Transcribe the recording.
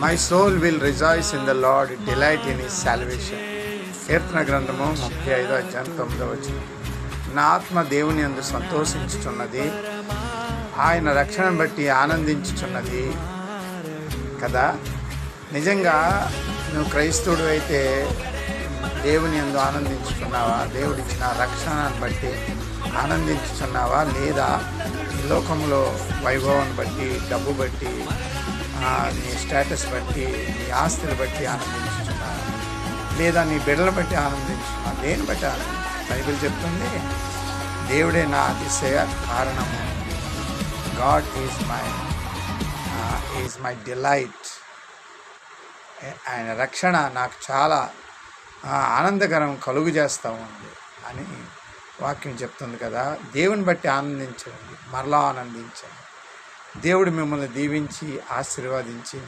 My soul will rejoice in the Lord delight in his salvation కీర్తన గ్రంథము ముప్పై ఐదో అధ్యాయం తొమ్మిదో వచ్చిన నా ఆత్మ దేవుని అందు సంతోషించుచున్నది ఆయన రక్షణ బట్టి ఆనందించుచున్నది కదా? నిజంగా నువ్వు క్రైస్తవుడు అయితే దేవుని ఎందు ఆనందించుచున్నావా? దేవుడిచ్చిన రక్షణను బట్టి ఆనందించుచున్నావా? లేదా లోకంలో వైభవాన్ని బట్టి డబ్బు బట్టి నీ స్టేటస్ బట్టి నీ ఆస్తులు బట్టి ఆనందించుచున్నావా లేదా నీ బిడ్డలు బట్టి ఆనందించున్నావా దేని బట్టి ఆనందించు బైబిల్ చెప్తుంది దేవుడే నా అతిశయ కారణము. God is my is my delight. ఆయన రక్షణ నాకు చాలా ఆనందకరం కలుగు చేస్తూ ఉంది అని వాక్యం చెప్తుంది కదా. దేవుని బట్టి ఆనందించండి మరలా ఆనందించండి. దేవుడు మిమ్మల్ని దీవించి ఆశీర్వదించి